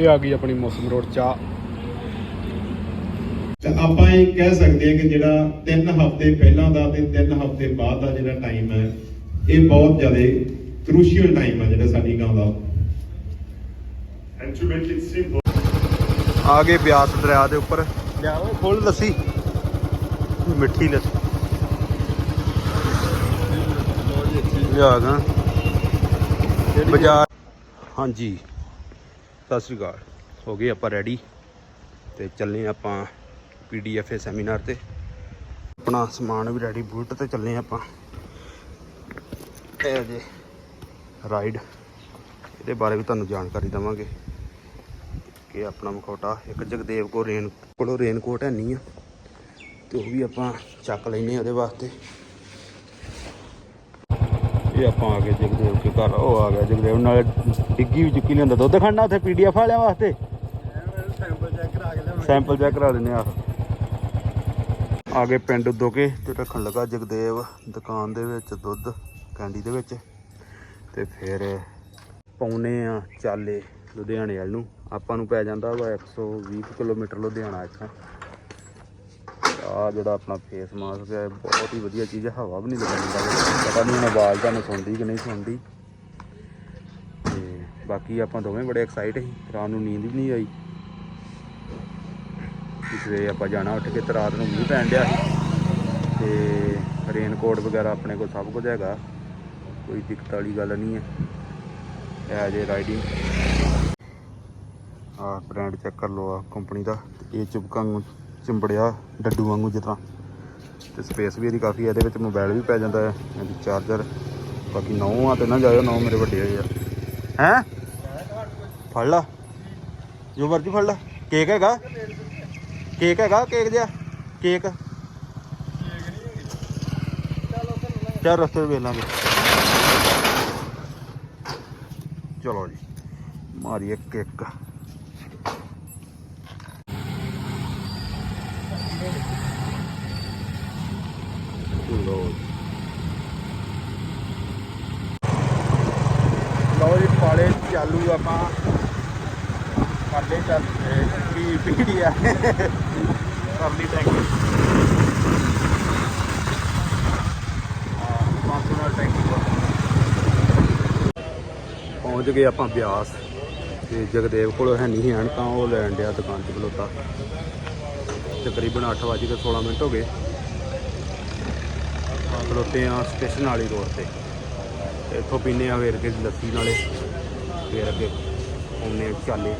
ਇਹ ਆ ਗਈ ਆਪਣੀ ਮੌਸਮ ਰੋਡ ਚਾਹ। ਤੇ ਆਪਾਂ ਇਹ ਕਹਿ ਸਕਦੇ ਹਾਂ ਕਿ ਜਿਹੜਾ 3 ਹਫ਼ਤੇ ਪਹਿਲਾਂ ਦਾ ਤੇ 3 ਹਫ਼ਤੇ ਬਾਅਦ ਦਾ ਜਿਹੜਾ ਟਾਈਮ ਹੈ ਇਹ ਬਹੁਤ ਜ਼ਿਆਦਾ ਕ੍ਰੂਸ਼ੀਅਲ ਟਾਈਮ ਹੈ ਜਿਹੜਾ ਸਾਡੀ ਗਾਂ ਦਾ। ਆ ਗਏ ਬਿਆਸ ਦਰਿਆ ਦੇ ਉੱਪਰ। ਲਿਆ ਓਏ ਖੋਲ ਲੱਸੀ ਮਿੱਠੀ ਲੱਸੀ। ਲਿਆ ਗਾ। ਬਾਜ਼ਾਰ। ਹਾਂਜੀ। ਸਤਿ ਸ੍ਰੀ ਅਕਾਲ। ਹੋ ਗਏ ਆਪਾਂ ਰੈਡੀ ਤੇ ਚੱਲੇ ਆਪਾਂ ਪੀਡੀਐਫ ਸੈਮੀਨਾਰ ਤੇ। ਆਪਣਾ ਸਮਾਨ ਵੀ ਰੈਡੀ ਬੂਟ ਤੇ ਚੱਲੇ ਆਪਾਂ। ਇਹ ਜੇ ਰਾਈਡ ਇਹਦੇ ਬਾਰੇ ਵੀ ਤੁਹਾਨੂੰ ਜਾਣਕਾਰੀ ਦਵਾਂਗੇ ਕਿ ਆਪਣਾ ਮਖੌਟਾ ਇੱਕ ਜਗਦੇਵ ਕੋ ਰੇਨ ਕੋਲੋਂ ਰੇਨਕੋਟ ਹੈ ਨਹੀਂ ਆ। ਤੇ ਉਹ ਵੀ ਆਪਾਂ ਚੱਕ ਲੈਨੇ ਉਹਦੇ ਵਾਸਤੇ। ਇਹ ਆਪਾਂ ਆ ਗਏ ਜਗਦੇਵ ਕੇ ਘਰ ਉਹ ਆ ਗਿਆ ਜਗਦੇਵ, ਨਾਲ ਡਿੱਗੀ ਵੀ ਚੁੱਕੀ ਲਿਆਂਦਾ ਦੁੱਧ ਖੜਨਾ ਉੱਥੇ ਪੀਡੀਐਫ ਵਾਲਿਆਂ ਵਾਸਤੇ? ਸੈਂਪਲ ਚੈੱਕ ਕਰਾ ਲੈਨੇ ਆ। ਆ ਗਏ ਪਿੰਡ ਦੋਕੇ, ਤੇ ਰੱਖਣ ਲੱਗਾ ਜਗਦੇਵ ਦੁਕਾਨ ਦੇ ਵਿੱਚ ਦੁੱਧ, ਕੈਂਡੀ ਦੇ ਵਿੱਚ। ਤੇ ਫਿਰ ਪਾਉਨੇ ਆ ਚਾਲੇ ਲੁਧਿਆਣੇ ਵਾਲ ਨੂੰ। ਆਪਾਂ ਨੂੰ ਪੈ ਜਾਂਦਾ ਵਾ 120 ਕੁ ਕਿਲੋਮੀਟਰ ਲੁਧਿਆਣਾ ਇੱਥੋਂ। ਆ ਜਿਹੜਾ ਆਪਣਾ ਫੇਸ ਮਾਸਕ ਹੈ, ਬਹੁਤ ਹੀ ਵਧੀਆ ਚੀਜ਼ ਹੈ, ਹਵਾ ਵੀ ਨਹੀਂ ਲੱਗਦਾ ਪਤਾ ਨਹੀਂ ਹੁਣ ਆਵਾਜ਼ ਤੁਹਾਨੂੰ ਸੁਣਦੀ ਕਿ ਨਹੀਂ ਸੁਣਦੀ। ਤੇ ਬਾਕੀ ਆਪਾਂ ਦੋਵੇਂ ਬੜੇ ਐਕਸਾਈਟ ਸੀ, ਰਾਤ ਨੂੰ ਨੀਂਦ ਵੀ ਨਹੀਂ ਆਈ। ਪਿਛਲੇ ਆਪਾਂ ਜਾਣਾ ਉੱਠ ਕੇ ਤੇ ਰਾਤ ਨੂੰ ਮੀਂਹ ਪੈਣ ਡਿਆ ਸੀ। ਤੇ ਰੇਨਕੋਟ ਵਗੈਰਾ ਆਪਣੇ ਕੋਲ ਸਭ ਕੁਝ ਹੈਗਾ, ਕੋਈ ਦਿੱਕਤ ਵਾਲੀ ਗੱਲ ਨਹੀਂ ਹੈ। ਐ ਜੇ ਰਾਈਡਿੰਗ ਆ ਬ੍ਰਾਂਡ ਚੈੱਕ ਕਰ ਲਓ ਆ ਕੰਪਨੀ ਦਾ ਇਹ ਚੁਬਕਾਂ ਚਿੰਬੜਿਆ ਡੱਡੂ ਵਾਂਗੂ ਜਿਸ ਤੇ ਸਪੇਸ ਵੀ ਇਹਦੀ ਕਾਫੀ ਹੈ ਇਹਦੇ ਵਿੱਚ ਮੋਬਾਈਲ ਵੀ ਪੈ ਜਾਂਦਾ ਹੈ, ਇਹਦੀ ਚਾਰਜਰ ਬਾਕੀ ਨੌ ਆ ਤੇ ਨਾ ਜਾਇਓ, ਨੌ ਮੇਰੇ ਵੱਡੇ ਆ। ਯਾਰ ਹੈ? ਫੜ ਲਾ। ਜੋ ਮਰਜ਼ੀ ਫੜ ਲਾ। ਕੇਕ ਹੈਗਾ? ਕੇਕ ਹੈਗਾ? ਕੇਕ ਜਿਹਾ? ਕੇਕ ਚਾਰ ਰਸਤੇ ਵੇਖ ਲਾਂਗੇ। ਚਲੋ ਜੀ, ਮਾਰੀਏ ਕੇਕ ਲੋ ਜੀ ਪਾਲੇ ਚਾਲੂ ਆਪਾਂ। ਕਰਦੇ ਚੱਲ ਕੀ ਪੀੜੀ ਆ। ਕਰਨੀ ਟੈਂਕੀ ਹਾਂ 500 ਨਾਲ ਟੈਂਕੀ ਪਹੁੰਚ ਗਏ ਆਪਾਂ ਬਿਆਸ। ਤੇ ਜਗਦੇਵ ਕੋਲ ਹੈ ਨਹੀਂ ਹਨ ਤਾਂ ਉਹ ਲੈਣ ਡਿਆ ਦੁਕਾਨ 'ਚ ਖਲੋਤਾ। ਤਕਰੀਬਨ 8 ਵਜੇ ਤੇ 16 ਮਿੰਟ ਹੋ ਗਏ। ਖਲੋਤੇ ਆ ਸਟੇਸ਼ਨ ਵਾਲੀ ਰੋਡ ਤੇ। ਇੱਥੋਂ ਪੀਨੇ ਆ ਵੇਰ ਕੇ ਲੱਸੀ ਨਾਲੇ, ਫੇਰ ਅੱਗੇ ਆਉਨੇ ਚਾਲੇ।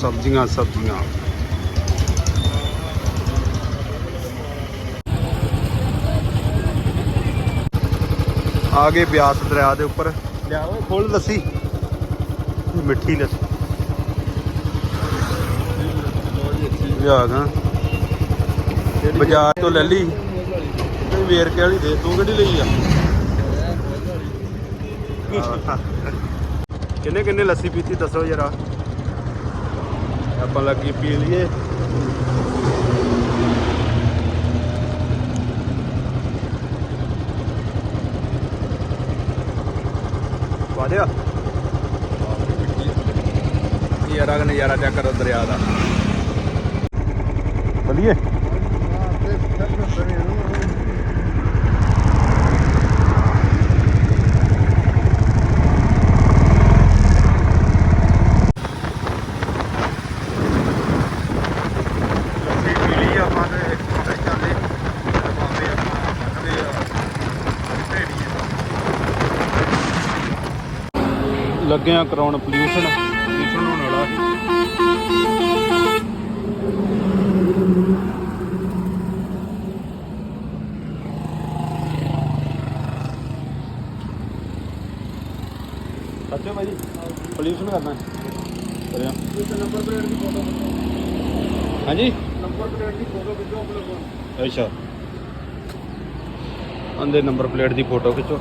ਸਬਜ਼ੀਆਂ ਸਬਜ਼ੀਆਂ। ਆ ਗਏ ਬਿਆਸ ਦਰਿਆ ਦੇ ਉੱਪਰ। ਲਿਆ ਓਏ ਲੱਸੀ। ਮਿੱਠੀ ਲੱਸੀ। ਲਿਆ ਗਾ ਬਾਜ਼ਾਰ ਤੋਂ ਲੈ ਲਈ। ਤੇ ਵੇਰਕੇ ਵਾਲੀ ਦੇ, ਤੂੰ ਕਿਹੜੀ ਲਈ ਆ? ਕਿੰਨੇ ਕਿੰਨੇ ਲੱਸੀ ਪੀਤੀ ਦੱਸੋ ਜਰਾ। ਆਪਾਂ ਲੱਗੀ ਪੀ ਲਈਏ। ਵਾਦਿਆ ਯਾਰਾ ਨਜ਼ਾਰਾ ਚੈੱਕ ਕਰੋ ਦਰਿਆ ਦਾ। ਚਲਿਏ। ਲੱਗੇ ਆ ਕਰਾਉਣ ਪੋਲਿਊਸ਼ਨ ਹੋਣ ਵਾਲਾ ਸੱਚੋ ਭਾਈ ਪੋਲਿਊਸ਼ਨ ਕਰਨਾ ਕਰਿਆ। ਨੰਬਰ ਪਲੇਟ ਦੀ ਫੋਟੋ ਹਾਂਜੀ? ਨੰਬਰ ਪਲੇਟ ਦੀ ਫੋਟੋ ਖਿੱਚੋ ਆਪਣੇ ਕੋਲ। ਅੱਛਾ। ਅੰਦੇ ਨੰਬਰ ਪਲੇਟ ਦੀ ਫੋਟੋ ਖਿੱਚੋ।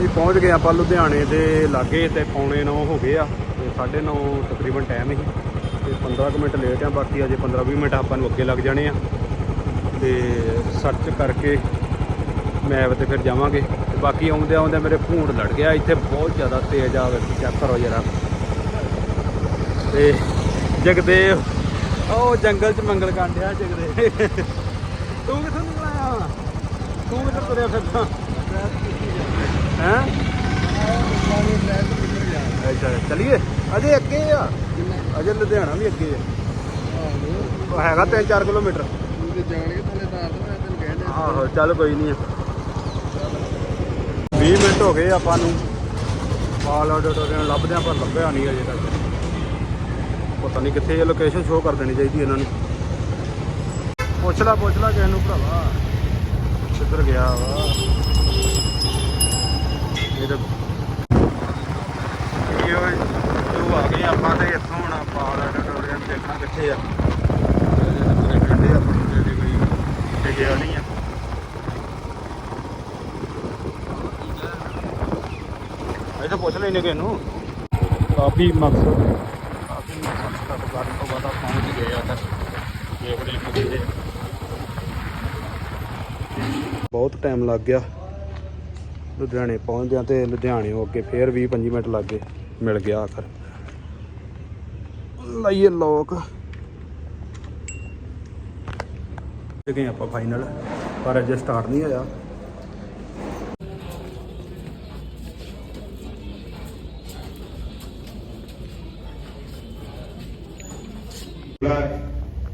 ਜੀ, ਪਹੁੰਚ ਗਏ ਆਪਾਂ ਲੁਧਿਆਣੇ ਦੇ ਲਾਗੇ ਤੇ ਪੌਣੇ 9 ਹੋ ਗਏ ਆ ਤੇ 9:30 ਤਕਰੀਬਨ ਟਾਈਮ ਹੀ। ਤੇ 15 ਕੁ ਮਿੰਟ ਲੇਟ ਆ, ਬਾਕੀ ਅਜੇ 15-20 ਮਿੰਟ ਆਪਾਂ ਨੂੰ ਅੱਗੇ ਲੱਗ ਜਾਣੇ ਆ। ਤੇ ਸਰਚ ਕਰਕੇ ਮੈਪ ਤੇ ਫਿਰ ਜਾਵਾਂਗੇ। ਤੇ ਬਾਕੀ ਆਉਂਦੇ ਆਉਂਦੇ ਮੇਰੇ ਭੂੰਡ ਲੜ ਗਿਆ, ਇੱਥੇ ਬਹੁਤ ਜ਼ਿਆਦਾ ਤੇਜ਼ ਆ, ਵੇਖੋ ਚੈੱਕ ਕਰੋ ਜਰਾ। ਤੇ ਜਗਦੇਵ, ਉਹ ਜੰਗਲ 'ਚ ਮੰਗਲ ਕਾਂਡਿਆ ਜਗਦੇਵ। ਤੂੰ ਕਿੱਥੋਂ ਨਿਕਲ ਆਇਆ ਤੂੰ ਕਿੱਧਰ ਤੁਰਿਆ ਫਿਰਦਾ? ਹੈਂ? ਅੱਛਾ, ਚਲਿਏ? ਅਜੇ ਅੱਗੇ ਆ। ਅਜੇ ਲੁਧਿਆਣਾ ਵੀ ਅੱਗੇ ਆ। ਹੈਗਾ 3-4 ਕਿਲੋਮੀਟਰ। ਆਹੋ, ਚੱਲ ਕੋਈ ਨਹੀਂ 20 ਮਿੰਟ ਹੋ ਗਏ ਆਪਾਂ ਨੂੰ। ਪਾਲ ਆਡੀਟੋਰੀਅਮ ਲੱਭਦੇ ਆਪਾਂ ਲੱਭਿਆ ਨਹੀਂ ਅਜੇ ਤੱਕ। ਪਤਾ ਨਹੀਂ ਕਿੱਥੇ ਇਹ ਲੋਕੇਸ਼ਨ ਸ਼ੋਅ ਕਰ ਦੇਣੀ ਚਾਹੀਦੀ ਇਹਨਾਂ ਨੂੰ। ਪੁੱਛ ਲਾ ਪੁੱਛ ਲਾ ਕਿਸੇ ਨੂੰ ਭਰਾਵਾ। ਕਿੱਧਰ ਗਿਆ ਵਾ? ਇਹ ਤਾਂ ਇਹ ਓਏ ਤੂੰ ਆ ਗਏ ਆਪਾਂ ਤੇ ਇੱਥੋਂ ਹੁਣ ਪਾਲ ਆਡੀਟੋਰੀਅਮ ਦੇਖਾਂ ਕਿੱਥੇ ਆ। ਮੇਰੇ ਠੰਡੇ ਆਪਣੀ ਦੇ ਦੇ ਕੋਈ ਤੇ ਗਿਆ ਨਹੀਂ ਆ। ਇਹ ਤਾਂ ਪੁੱਛ ਲੈਨੇ ਕਿਸੇ ਨੂੰ। ਕਾਫੀ ਮਕਸਦ ਕਾਫੀ ਮਕਸਦ ਤੱਕ ਕਰਨ ਤੋਂ ਬਾਅਦ ਆਪਾਂ ਪਹੁੰਚ ਗਏ ਆ ਤੱਕ ਦੇਖਦੇ ਹਾਂ ਕਿਤੇ ਬਹੁਤ ਟਾਈਮ ਲੱਗ ਗਿਆ। ਲੁਧਿਆਣੇ ਪਹੁੰਚਦਿਆਂ ਤੇ ਲੁਧਿਆਣੇੋਂ ਅੱਗੇ ਫੇਰ 20 25 ਮਿੰਟ ਲੱਗ ਮਿਲ ਗਿਆ ਆਖਰ। ਲਈਏ ਲੋਕ। ਗਏ ਆਪਾਂ ਫਾਈਨਲ ਪਰ ਅਜੇ ਸਟਾਰਟ ਨਹੀਂ ਹੋਇਆ।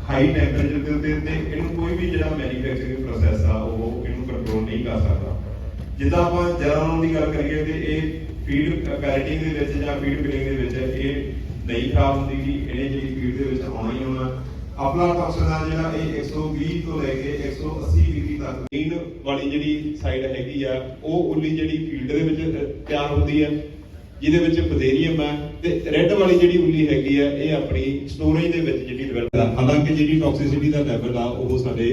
ਹਾਈ ਟੈਂਪਰੇਚਰ ਦੇ ਉੱਤੇ ਤੇ ਇਹਨੂੰ ਕੋਈ ਵੀ ਜਿਹੜਾ ਮੈਨੂਫੈਕਚਰਿੰਗ ਪ੍ਰੋਸੈਸ ਆ ਉਹ ਇਹਨੂੰ ਕੰਟਰੋਲ ਨਹੀਂ ਕਰ ਸਕਦਾ ਜਿੱਦਾਂ ਆਪਾਂ ਜਰਾਂ ਦੀ ਗੱਲ ਕਰੀਏ ਤੇ ਇਹ ਫੀਡ ਪੈਰਟਿੰਗ ਦੇ ਵਿੱਚ ਜਾਂ ਫੀਡ ਫਿਲਿੰਗ ਦੇ ਵਿੱਚ ਇਹ ਨਹੀਂ ਖਰਾਬ ਹੁੰਦੀ ਗੀ ਇਹਨੇ ਜਿਹੜੀ ਫੀਡ ਦੇ ਵਿੱਚ ਆਉਣਾ ਹੀ ਆਉਣਾ। ਆਪਣਾ ਟੌਕਸਨ ਆ ਜਿਹੜਾ ਇਹ 120 ਤੋਂ ਲੈ ਕੇ 180 ਡਿਗਰੀ ਤੱਕ ਗ੍ਰੀਨ ਵਾਲੀ ਜਿਹੜੀ ਸਾਈਡ ਹੈਗੀ ਆ, ਉਹ ਉੱਲੀ ਜਿਹੜੀ ਫੀਲਡ ਦੇ ਵਿੱਚ ਤਿਆਰ ਹੁੰਦੀ ਹੈ ਜਿਹਦੇ ਵਿੱਚ ਬਦੇਰੀਅਮ ਹੈ ਤੇ ਰੈੱਡ ਵਾਲੀ ਜਿਹੜੀ ਉੱਲੀ ਹੈਗੀ ਆ, ਇਹ ਆਪਣੀ ਸਟੋਰੇਜ ਦੇ ਵਿੱਚ ਜਿਹੜੀ ਡਿਵੈਲਪ ਹਾਲਾਂਕਿ ਜਿਹੜੀ ਟੌਕਸਿਸਿਟੀ ਦਾ ਲੈਵਲ ਆ, ਉਹ ਸਾਡੇ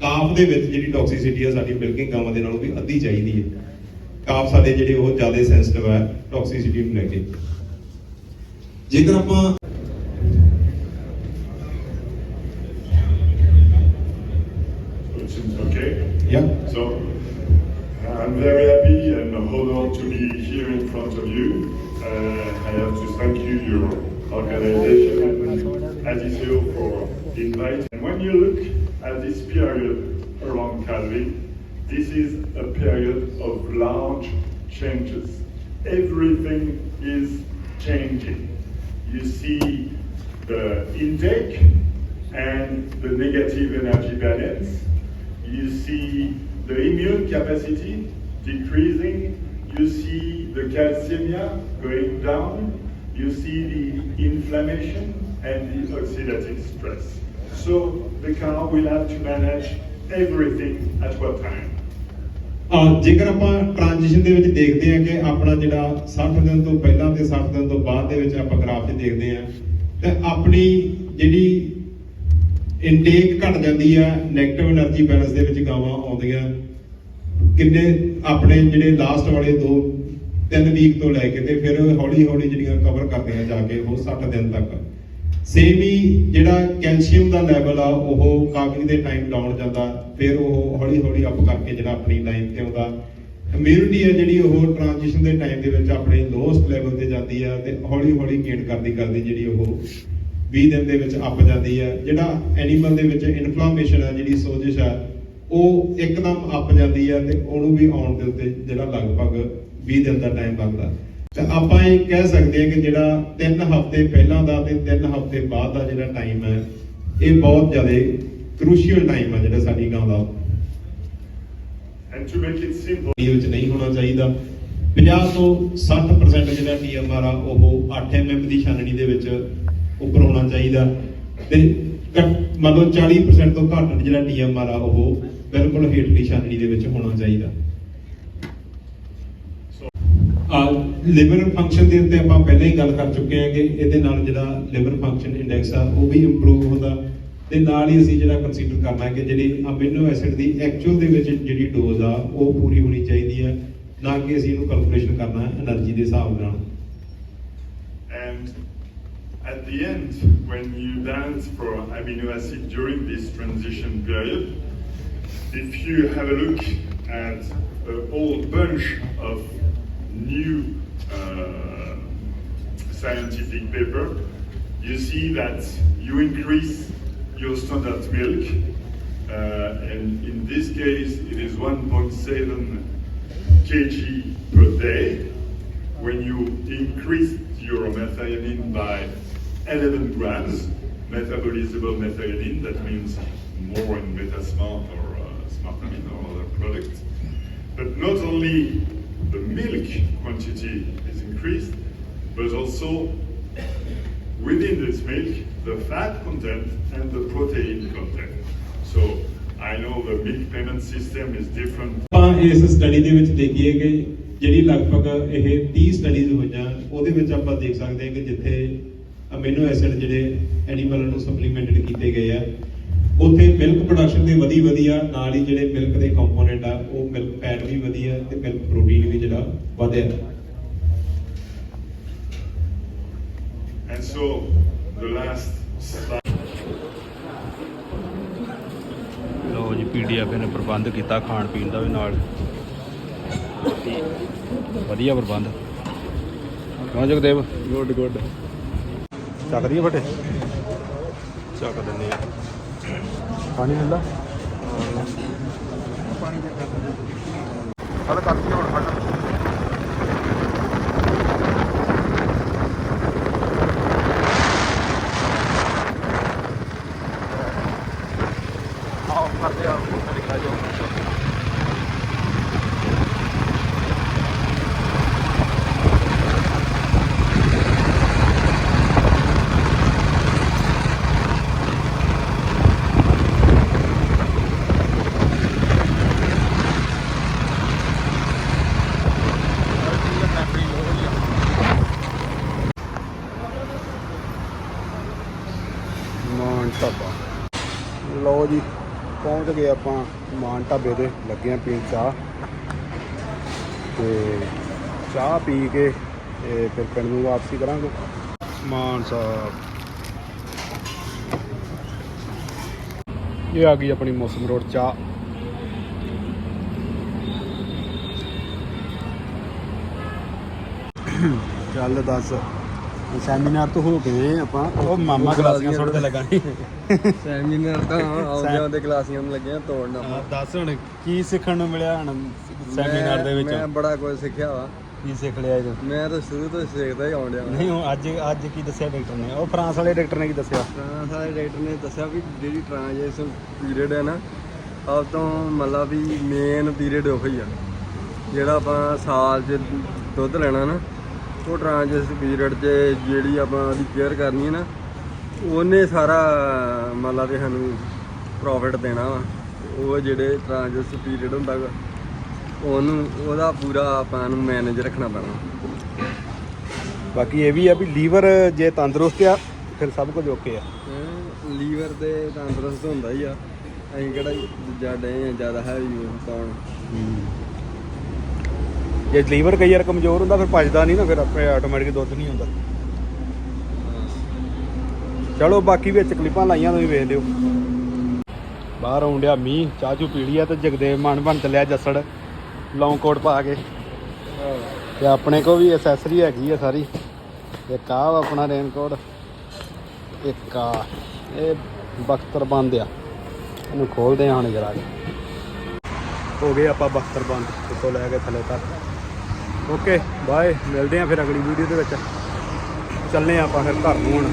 ਕਾਫ ਦੇ ਵਿੱਚ ਜਿਹੜੀ ਟੌਕਸਿਸਿਟੀ ਆ ਸਾਡੀ ਮਿਲਕਿੰਗ ਗਾਵਾਂ ਦੇ ਨਾਲੋਂ ਵੀ ਅੱਧੀ ਚਾਹੀਦੀ ਹੈ ਕਾਫ ਸਾਡੇ ਜਿਹੜੇ ਉਹ ਜ਼ਿਆਦਾ ਸੈਂਸਿਟਿਵ ਹੈ ਟੌਕਸਿਸਿਟੀ ਨੂੰ ਲੈ ਕੇ ਜੇਕਰ ਆਪਾਂ It seems okay. ਯਾ So, I'm very happy and honored to be here in front of you. Uh, I have to thank you, your organization, Adiseo, for and when you look at this period around Calvi, this is a period of large changes. Everything is changing. You see the intake and the negative energy balance. You see the immune capacity decreasing. You see the calcemia going down. You see the inflammation and the oxidative stress. So the car will have to manage everything at one time. ਆ ਜੇਕਰ ਆਪਾਂ transition ਦੇ ਵਿੱਚ ਦੇਖਦੇ ਹਾਂ ਕਿ ਆਪਣਾ ਜਿਹੜਾ 60 ਦਿਨ ਤੋਂ ਪਹਿਲਾਂ ਤੇ 60 ਦਿਨ ਤੋਂ ਬਾਅਦ ਦੇ ਵਿੱਚ ਆਪਾਂ ਗ੍ਰਾਫ 'ਚ ਦੇਖਦੇ ਹਾਂ, ਤੇ ਆਪਣੀ ਜਿਹੜੀ ਇਨਟੇਕ ਘਟ ਜਾਂਦੀ ਆ 네ਗੇਟਿਵ એનર્ਜੀ ਬੈਲੈਂਸ ਦੇ ਵਿੱਚ ਗਾਵਾਂ ਆਉਂਦੀਆਂ ਕਿੰਨੇ ਆਪਣੇ ਜਿਹੜੇ ਲਾਸਟ ਵਾਲੇ ਦੋ, ਤਿੰਨ ਵੀਕ ਤੋਂ ਲੈ ਕੇ ਤੇ ਫਿਰ ਹੌਲੀ ਹੌਲੀ ਜਿਹੜੀਆਂ ਕਵਰ ਕਰਦੇ ਆ ਜਾ ਕੇ ਉਹ 60 ਦਿਨ ਤੱਕ ਸੇਮ ਹੀ ਜਿਹੜਾ ਕੈਲਸ਼ੀਅਮ ਦਾ ਲੈਵਲ ਆ, ਉਹ ਕਾਫੀ ਦੇ ਟਾਈਮ ਡਾਊਨ ਜਾਂਦਾ, ਫਿਰ ਉਹ ਹੌਲੀ ਹੌਲੀ ਅਪ ਕਰਕੇ ਜਿਹੜਾ ਆਪਣੀ ਲਾਈਨ ਤੇ ਆਉਂਦਾ। ਇਮਿਊਨਿਟੀ ਹੈ ਜਿਹੜੀ, ਉਹ ਟ੍ਰਾਂਜੀਸ਼ਨ ਦੇ ਟਾਈਮ ਦੇ ਵਿੱਚ ਆਪਣੇ ਲੋਸਟ ਲੈਵਲ ਤੇ ਜਾਂਦੀ ਆ ਤੇ ਹੌਲੀ ਹੌਲੀ ਗੇਨ ਕਰਦੀ ਕਰਦੀ ਜਿਹੜੀ ਉਹ 20 ਦਿਨ ਦੇ ਵਿੱਚ ਅਪ ਜਾਂਦੀ ਹੈ ਜਿਹੜਾ ਐਨੀਮਲ ਦੇ ਵਿੱਚ ਇਨਫਲਾਮੇਸ਼ਨ ਆ, ਜਿਹੜੀ ਸੋਜਿਸ਼ ਆ, ਉਹ ਇੱਕਦਮ ਅਪ ਜਾਂਦੀ ਹੈ ਤੇ ਉਹਨੂੰ ਵੀ ਆਉਣ ਦੇ ਉੱਤੇ ਜਿਹੜਾ ਲਗਭਗ 20 ਦਿਨ ਦਾ ਟਾਈਮ ਲੱਗਦਾ। ਤੇ ਆਪਾਂ ਇਹ ਕਹਿ ਸਕਦੇ ਹਾਂ ਕਿ ਜਿਹੜਾ 3 ਹਫ਼ਤੇ ਪਹਿਲਾਂ ਦਾ ਤੇ 3 ਹਫ਼ਤੇ ਬਾਅਦ ਦਾ ਜਿਹੜਾ ਟਾਈਮ ਹੈ ਇਹ ਬਹੁਤ ਜ਼ਿਆਦਾ ਕ੍ਰੂਸ਼ੀਅਲ ਟਾਈਮ ਹੈ ਜਿਹੜਾ ਸਾਡੀ ਗਾਂ ਦਾ। It simple, ਇਹ ਵਿੱਚ ਨਹੀਂ ਹੋਣਾ ਚਾਹੀਦਾ। 50 ਤੋਂ 60% ਜਿਹੜਾ ਟੀਐਮਆਰ ਆ ਉਹ 8 ਐਮਐਮ ਦੀ ਛਾਨਣੀ ਦੇ ਵਿੱਚ ਉੱਪਰ ਹੋਣਾ ਚਾਹੀਦਾ। ਤੇ ਮੰਨ ਲਓ 40% ਤੋਂ ਘੱਟ ਜਿਹੜਾ ਟੀਐਮਆਰ ਆ ਉਹ ਬਿਲਕੁਲ ਹੇਠਲੀ ਛਾਨਣੀ ਦੇ ਵਿੱਚ ਹੋਣਾ ਚਾਹੀਦਾ। ਲਿਵਰ ਫੰਕਸ਼ਨ ਦੇ ਉੱਤੇ ਆਪਾਂ ਪਹਿਲਾਂ ਹੀ ਗੱਲ ਕਰ ਚੁੱਕੇ ਹਾਂ ਕਿ ਇਹਦੇ ਨਾਲ ਜਿਹੜਾ ਲਿਵਰ ਫੰਕਸ਼ਨ ਇੰਡੈਕਸ ਆ ਉਹ ਵੀ ਇੰਪਰੂਵ ਹੁੰਦਾ। ਤੇ ਨਾਲ ਹੀ ਅਸੀਂ ਜਿਹੜਾ ਕੰਸੀਡਰ ਕਰਨਾ ਕਿ ਜਿਹੜੀ ਅਮੀਨੋ ਐਸਿਡ ਦੀ ਐਕਚੁਅਲ ਦੇ ਵਿੱਚ ਜਿਹੜੀ ਡੋਜ਼ ਆ ਉਹ ਪੂਰੀ ਹੋਣੀ ਚਾਹੀਦੀ ਆ। ਨਾ ਕਿ ਅਸੀਂ ਇਹਨੂੰ ਕੈਲਕੂਲੇਸ਼ਨ ਕਰਨਾ ਹੈ એનર્ਜੀ ਦੇ ਹਿਸਾਬ ਨਾਲ। And at the end, when you dance for amino acid during this transition period, if you have a look at a whole bunch of new uh, scientific paper, you see that you increase your standard milk, uh, and in this case, it is 1.7 kg per day. When you increase your methionine by 11 grams, metabolizable methionine, that means more in Metasmart or uh, Smartamine or other products. But not only milk quantity is increased, but also within this milk, the fat content and the protein content. So I know the milk payment system is different ਆਪਾਂ ਇਸ study ਦੇ ਵਿੱਚ ਦੇਖੀਏ ਕਿ ਜਿਹੜੀ ਲਗਭਗ ਇਹ 30 studies ਹੋਈਆਂ ਉਹਦੇ ਵਿੱਚ ਆਪਾਂ ਦੇਖ ਸਕਦੇ ਹਾਂ ਕਿ ਜਿੱਥੇ ਅਮੀਨੋ ਐਸਿਡ ਜਿਹੜੇ ਐਨੀਮਲ ਨੂੰ ਸਪਲੀਮੈਂਟਡ ਕੀਤੇ ਗਏ ਆ ਉੱਥੇ ਮਿਲਕ ਪ੍ਰੋਡਕਸ਼ਨ ਦੇ ਵਧੀ ਵਧੀਆ ਨਾਲ ਹੀ ਜਿਹੜੇ ਮਿਲਕ ਦੇ ਕੰਪੋਨੈਂਟ ਆ ਉਹ ਮਿਲਕ ਫੈਟ ਵੀ ਵਧੀਆ ਤੇ ਮਿਲਕ ਪ੍ਰੋਟੀਨ ਵੀ ਜਿਹੜਾ ਵਧਿਆ। So the last slide. ਲੋ ਜੀ ਪੀਡੀਐਫ ਨੇ ਪ੍ਰਬੰਧ ਕੀਤਾ ਖਾਣ ਪੀਣ ਦਾ ਵੀ ਨਾਲ। ਵਧੀਆ ਪ੍ਰਬੰਧ। ਕਿਉਂ ਜਗਦੇਵ? ਗੁੱਡ ਗੁੱਡ ਚੱਕ ਦਈਏ ਫਟੇ? ਚੱਕ ਦਿੰਦੇ ਆ। ਪਾਣੀ ਮਿਲਦਾ ਪਾਣੀ ਚੱਕ ਹਲ ਕਰਤੀ ਹੁਣ ਫਟ ਆਓ ਕਰਦੇ ਆ ਨਿਕਲ ਜਾਓ ਮਾਨ ਢਾਬਾ ਲਓ ਜੀ ਪਹੁੰਚ ਆਪਾਂ ਮਾਨ ਢਾਬੇ ਤੇ ਲੱਗੇ ਆ ਪੀਣ ਚਾਹ, ਤੇ ਚਾਹ ਪੀ ਕੇ, ਤੇ ਫਿਰ ਪਿੰਡ ਨੂੰ ਵਾਪਸੀ ਕਰਾਂਗੇ। ਮਾਨ ਸਾਹਿਬ। ਇਹ ਆ ਗਈ ਆਪਣੀ ਮੌਸਮ ਰੋਡ ਚਾਹ। ਚੱਲ ਦੱਸ। ਸੈਮੀਨਾਰ ਤੋਂ ਹੋ ਕੇ ਆਪਾਂ। ਉਹ ਮਾਮਾ ਗਲਾਸੀਆਂ ਸੁੱਟਦੇ ਲੱਗਾ ਸੀ। ਸੈਮੀਨਾਰ ਤਾਂ ਆਉਂਦੇ ਆਉਂਦੇ ਕਲਾਸੀਆਂ ਨੂੰ ਲੱਗੇ ਆ ਤੋੜਨਾ ਹਾਂ, ਦੱਸ ਹੁਣ ਕੀ ਸਿੱਖਣ ਨੂੰ ਮਿਲਿਆ ਹੁਣ ਸੈਮੀਨਾਰ ਦੇ ਵਿੱਚ? ਮੈਂ ਬੜਾ ਕੁਝ ਸਿੱਖਿਆ ਵਾ। ਕੀ ਸਿੱਖ ਲਿਆ ਇਹ ਮੈਂ ਤਾਂ ਸ਼ੁਰੂ ਤੋਂ ਸਿੱਖਦਾ ਹੀ ਵਾਂ। ਨਹੀਂ ਉਹ ਅੱਜ ਅੱਜ ਕੀ ਦੱਸਿਆ ਡਾਕਟਰ ਨੇ? ਉਹ ਫਰਾਂਸ ਵਾਲੇ ਡਾਕਟਰ ਨੇ ਕੀ ਦੱਸਿਆ? ਫਰਾਂਸ ਵਾਲੇ ਡਾਕਟਰ ਨੇ ਦੱਸਿਆ ਵੀ ਜਿਹੜੀ ਟ੍ਰਾਂਜੈਕਸ਼ਨ ਪੀਰੀਅਡ ਹੈ ਨਾ ਸਭ ਤੋਂ ਮਤਲਬ ਵੀ ਮੇਨ ਪੀਰੀਅਡ ਉਹ ਹੀ ਆ। ਜਿਹੜਾ ਆਪਾਂ ਸਾਲ 'ਚ ਦੁੱਧ ਲੈਣਾ ਨਾ ਉਹ ਟ੍ਰਾਂਜੈਕਸ਼ਨ ਪੀਰੀਅਡ 'ਚ ਜਿਹੜੀ ਆਪਾਂ ਉਹਦੀ ਕੇਅਰ ਕਰਨੀ ਹੈ ਨਾ ਉਹਨੇ ਸਾਰਾ ਮਤਲਬ ਵੀ ਸਾਨੂੰ ਪ੍ਰੋਫਿਟ ਦੇਣਾ ਵਾ। ਉਹ ਜਿਹੜੇ ਟ੍ਰਾਂਜੈਕਸ਼ਨ ਪੀਰੀਅਡ ਹੁੰਦਾ ਗਾ ਉਹਨੂੰ ਉਹਦਾ ਪੂਰਾ ਆਪਾਂ ਨੂੰ ਮੈਨੇਜ ਰੱਖਣਾ ਪੈਣਾ। ਬਾਕੀ ਇਹ ਵੀ ਆ ਵੀ ਲੀਵਰ ਜੇ ਤੰਦਰੁਸਤ ਆ ਫਿਰ ਸਭ ਕੁਝ ਓਕੇ ਆ। ਲੀਵਰ ਤੇ ਤੰਦਰੁਸਤ ਹੁੰਦਾ ਹੀ ਆ। ਅਸੀਂ ਕਿਹੜਾ ਦੂਜਾ ਡੇ ਆ ਜ਼ਿਆਦਾ ਹੈਵੀ ਪਾਉਣ ਜੇ ਲੀਵਰ ਕਈ ਵਾਰ ਕਮਜ਼ੋਰ ਹੁੰਦਾ, ਫਿਰ ਪਚਦਾ ਨਹੀਂ ਨਾ, ਫਿਰ ਆਪਣੇ ਆਟੋਮੈਟਿਕ ਦੁੱਧ ਨਹੀਂ ਹੁੰਦਾ। ਚਲੋ, ਬਾਕੀ ਵਿੱਚ ਕਲਿੱਪਾਂ ਲਾਈਆਂ, ਤੁਸੀਂ ਵੇਖ ਲਿਓ। ਬਾਹਰ ਆਉਣ ਡਿਆ ਮੀਂਹ, ਚਾਹ ਚੂ ਪੀ ਆ ਤੇ ਜਗਦੇਵ ਮਨ ਬਣ ਚੱਲਿਆ ਜੱਸੜ ਲੌਂਗ ਕੋਟ ਪਾ ਕੇ। ਤੇ ਆਪਣੇ ਕੋ ਵੀ ਐਸੈਸਰੀ ਹੈਗੀ ਆ ਸਾਰੀ। ਇੱਕ ਆ ਆਪਣਾ ਰੇਨ ਕੋਟ ਇੱਕ ਆ ਇਹ ਬਖਤਰ ਬੰਦ ਆ। ਇਹਨੂੰ ਖੋਲਦੇ ਹਾਂ ਹੁਣ ਜਰਾ। ਹੋ ਗਏ ਆਪਾਂ ਬਖਤਰ ਬੰਦ, ਉੱਤੋਂ ਲੈ ਕੇ ਥੱਲੇ ਤੱਕ। ਓਕੇ ਬਾਏ ਮਿਲਦੇ ਆ ਫਿਰ ਅਗਲੀ ਵੀਡੀਓ ਦੇ ਵਿੱਚ। ਚੱਲਨੇ ਆ ਆਪਾਂ ਫਿਰ ਘਰ ਨੂੰ ਹੁਣ।